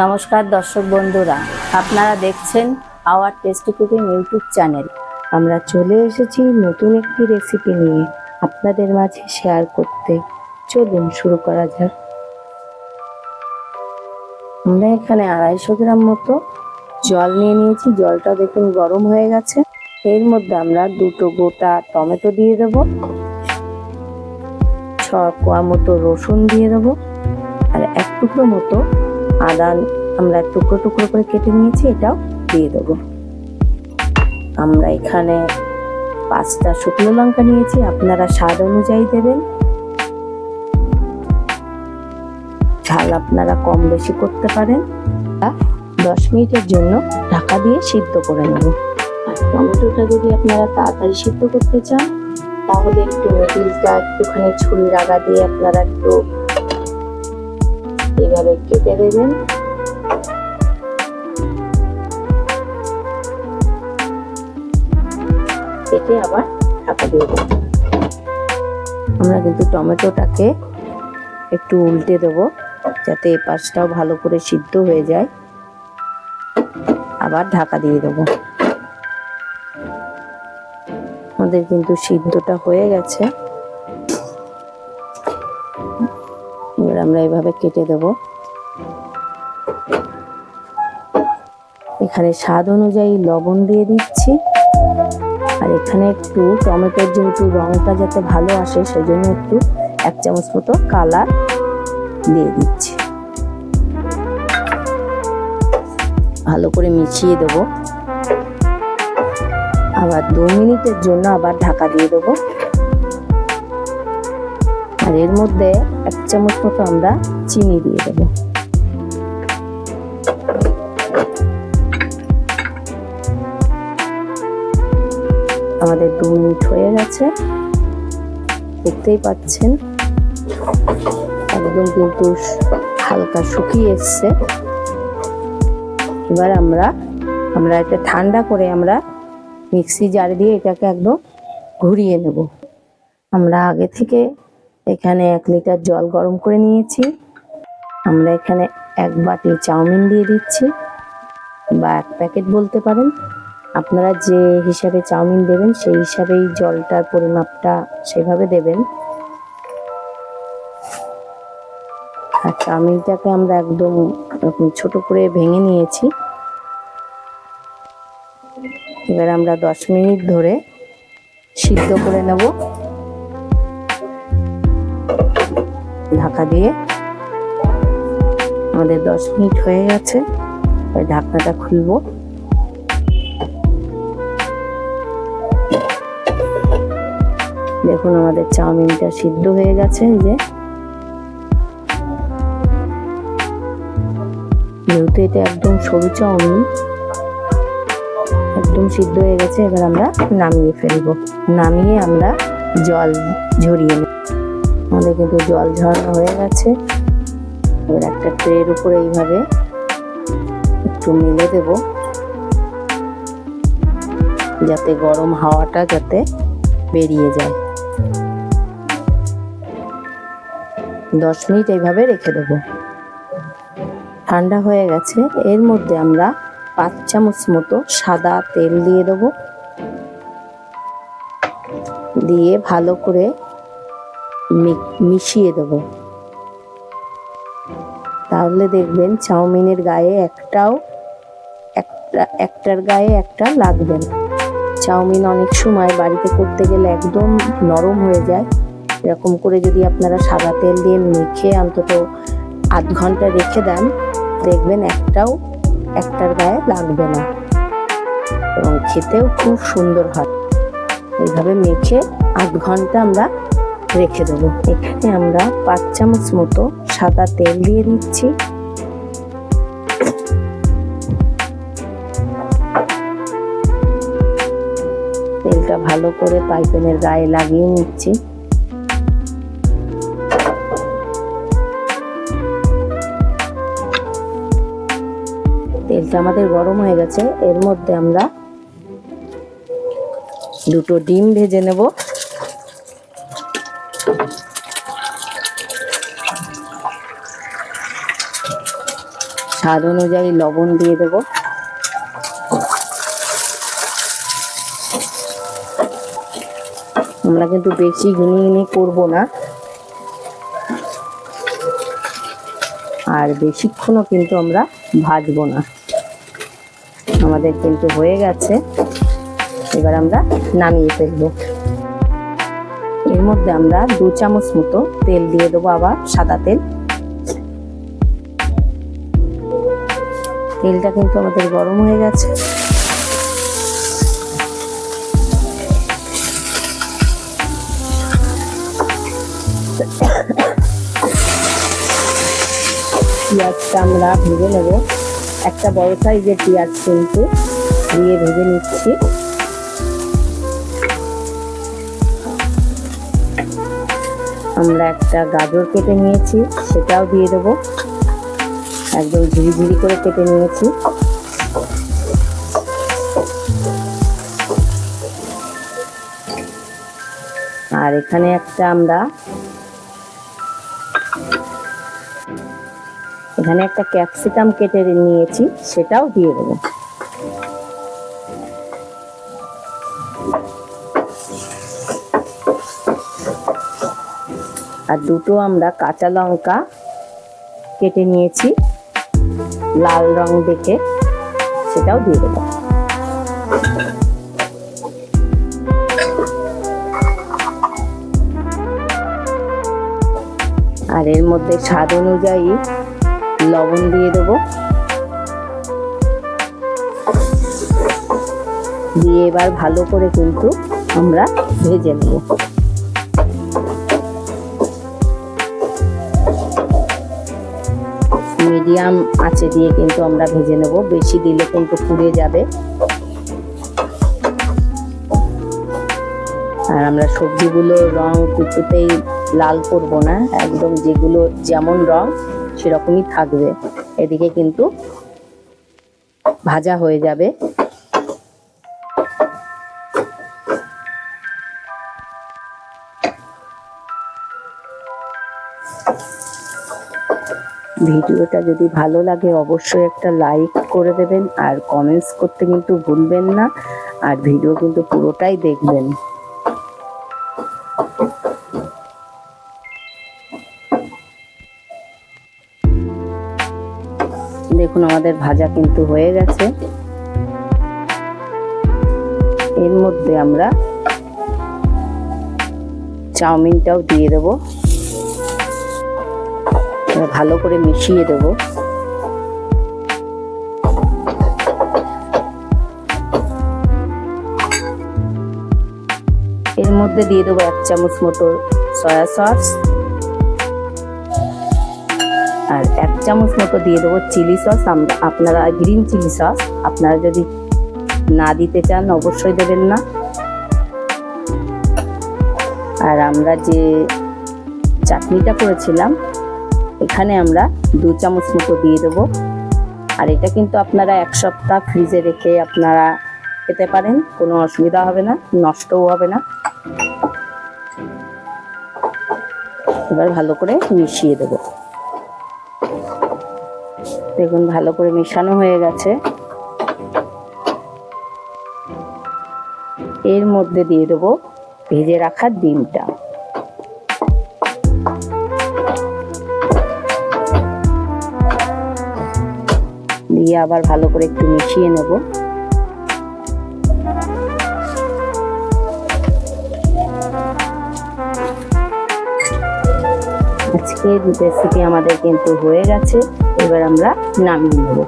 নমস্কার দর্শক বন্ধুরা, আপনারা দেখছেন our tasty cooking YouTube channel আমরা চলে এসেছি নতুন একটি রেসিপি নিয়ে আপনাদের মাঝে শেয়ার করতে। চলুন শুরু করা যাক। আমরা এখানে আড়াইশো গ্রাম মতো জল নিয়ে নিয়েছি। জলটা দেখুন গরম হয়ে গেছে। এর মধ্যে আমরা দুটো গোটা টমেটো দিয়ে দেবো। ছ কোয়া মতো রসুন দিয়ে দেবো। আর এক টুকরো মতো আদা আমরা টুকরো টুকরো করে কেটে নিয়েছি, এটাও দিয়ে দেবো। আমরা এখানে পাঁচটা শুকনো লঙ্কা নিয়েছি, আপনারা স্বাদ অনুযায়ী দেবেন। ঝাল আপনারা কম বেশি করতে পারেন। দশ মিনিটের জন্য ঢাকা দিয়ে সিদ্ধ করে নেব। আর টমেটোটা যদি আপনারা তাড়াতাড়ি সিদ্ধ করতে চান, তাহলে একটু মিডিলটা একটুখানি ছুরি আগা দিয়ে আপনারা একটু এইভাবে কেটে দেবেন কেটে আবার ঢাকা দিয়ে দেবো। আমরা কিন্তু টমেটোটাকে একটু উল্টে দেব, যাতে এই পাশটাও ভালো করে সিদ্ধ হয়ে যায়। আবার ঢাকা দিয়ে দেবো। আমাদের কিন্তু সিদ্ধটা হয়ে গেছে। আমরা এইভাবে কেটে দেব। এখানে স্বাদ অনুযায়ী লবণ দিয়ে দিচ্ছি। আর এখানে একটু টমেটোর যেহেতু রংটা যাতে ভালো আসে, সেজন্য একটু এক চামচ মতো কালার দিয়ে দিচ্ছি। ভালো করে মিশিয়ে দেব। আবার দু মিনিটের জন্য আবার ঢাকা দিয়ে দেব। আর এর মধ্যে এক চামচ মতো আমরা চিনি দিয়ে দেবো। আমাদের দু মিনিট হয়ে গেছে। দেখতেই পাচ্ছেন, একদম কিন্তু হালকা শুকিয়ে এসছে। এবার আমরা আমরা এটা ঠান্ডা করে আমরা মিক্সি জার দিয়ে এটাকে একদম ঘুরিয়ে নেব। আমরা আগে থেকে এখানে এক লিটার জল গরম করে নিয়েছি। আমরা এখানে এক বাটি চাউমিন দিয়ে দিচ্ছি। বা এক প্যাকেট বলতে পারেন। আপনারা যে হিসাবে চাউমিন দেবেন, সেই হিসাবেই জলটার পরিমাপটা সেভাবে দেবেন। আর চাউমিনটাকে আমরা একদম এরকম ছোট করে ভেঙে নিয়েছি। এবার আমরা দশ মিনিট ধরে সিদ্ধ করে নেব। ঢাকা দিয়ে। আমাদের দশ মিনিট হয়ে গেছে। ঢাকনাটা খুলবো। দেখুন, আমাদের চাউমিনটা সিদ্ধ হয়ে গেছে যে। যেহেতু এটা একদম সরু চাউমিন, একদম সিদ্ধ হয়ে গেছে, এবার আমরা নামিয়ে ফেলব। নামিয়ে আমরা জল ঝরিয়ে নেব। আমাদের কিন্তু জল ঝরানো হয়ে গেছে। এবার একটা ট্রের উপরে এইভাবে একটু মিলে দেব। যাতে গরম হাওয়াটা যাতে বেরিয়ে যায়। দশ মিনিট এইভাবে রেখে দেবো। ঠান্ডা হয়ে গেছে। এর মধ্যে আমরা পাঁচ চামচ মতো সাদা তেল দিয়ে দেবো। দিয়ে ভালো করে মিশিয়ে দেবো। তাহলে দেখবেন চাউমিনের গায়ে একটাও, একটা, একটার গায়ে একটা লাগবে না। চাউমিন অনেক সময় বাড়িতে করতে গেলে একদম নরম হয়ে যায়। এরকম করে যদি আপনারা সাদা তেল দিয়ে মেখে অন্তত আধ ঘণ্টা রেখে দেন, দেখবেন একটাও, একটার গায়ে লাগবে না। এবং খেতেও খুব সুন্দর হয়। এইভাবে মেখে আধ ঘণ্টা আমরা রেখে দেবো। এখানে আমরা পাঁচ চামচ মতো সাদা তেল দিয়ে নিচ্ছি তেলটা ভালো করে পাইপেনের গায়ে লাগিয়ে নিচ্ছি। তেলটা আমাদের গরম হয়ে গেছে। এর মধ্যে আমরা দুটো ডিম ভেজে নেব। স্বাদ অনুযায়ী লবণ দিয়ে দেবো। আমরা কিন্তু বেশি ঘিনি ঘিনি করব না। আর বেশিক্ষণও কিন্তু আমরা ভাজবো না। আমাদের কিন্তু হয়ে গেছে। এবার আমরা নামিয়ে ফেলব। এর মধ্যে আমরা দু চামচ মতো তেল দিয়ে দেবো আবার সাদা তেল। তেলটা কিন্তু আমাদের গরম হয়ে গেছে। পেঁয়াজটা আমরা ভেজে নেব। একটা বড় সাইজের পেঁয়াজ কিন্তু দিয়ে ভেজে নিচ্ছি। আমরা একটা গাজর কেটে নিয়েছি, সেটাও দিয়ে দেবো। একদম ঝিরিঝিরি করে কেটে নিয়েছি। আর এখানে একটা আমরা এখানে একটা ক্যাপসিকাম কেটে নিয়েছি, সেটাও দিয়ে দেবো। আর দুটো আমরা কাঁচা লঙ্কা কেটে নিয়েছি। লাল রং দেখে সেটাও দিয়ে দেবো। আর এর মধ্যে স্বাদ অনুযায়ী লবণ দিয়ে দেবো। দিয়ে এবার ভালো করে কিন্তু আমরা ভেজে নেব। মিডিয়াম আঁচে দিয়ে কিন্তু আমরা ভেজে নেব। বেশি দিলে কিন্তু পুড়ে যাবে। আর আমরা সবজিগুলো রং কিছুতেই লাল করব না। একদম যেগুলো যেমন রং, সেরকমই থাকবে। এদিকে কিন্তু ভাজা হয়ে যাবে। ভিডিওটা যদি ভালো লাগে, অবশ্যই একটা লাইক করে দেবেন আর কমেন্টস করতে কিন্তু ভুলবেন না। আর ভিডিও কিন্তু পুরোটাই দেখবেন। দেখুন, আমাদের ভাজা কিন্তু হয়ে গেছে। এর মধ্যে আমরা চাউমিনটাও দিয়ে দেব। ভালো করে মিশিয়ে দেব। এর মধ্যে দিয়ে দেবো এক চামচ মতো সয়া সস আর এক চামচ মতো দিয়ে দেবো চিলি সস আপনারা গ্রিন চিলি সস আপনারা যদি না দিতে চান অবশ্যই দেবেন না। আর আমরা যে চাটনিটা করেছিলাম এখানে আমরা দু চামচ মতো দিয়ে দেবো। আর এটা কিন্তু আপনারা এক সপ্তাহ ফ্রিজে রেখে আপনারা খেতে পারেন, কোনো অসুবিধা হবে না, নষ্টও হবে না। এবার ভালো করে মিশিয়ে দেবো। দেখুন, ভালো করে মেশানো হয়ে গেছে। এর মধ্যে দিয়ে দেবো ভেজে রাখা ডিমটা। দিয়ে আবার ভালো করে একটু মিশিয়ে নেব। আজকের রেসিপি আমাদের কিন্তু হয়ে গেছে। এবার আমরা নামিয়ে নেব।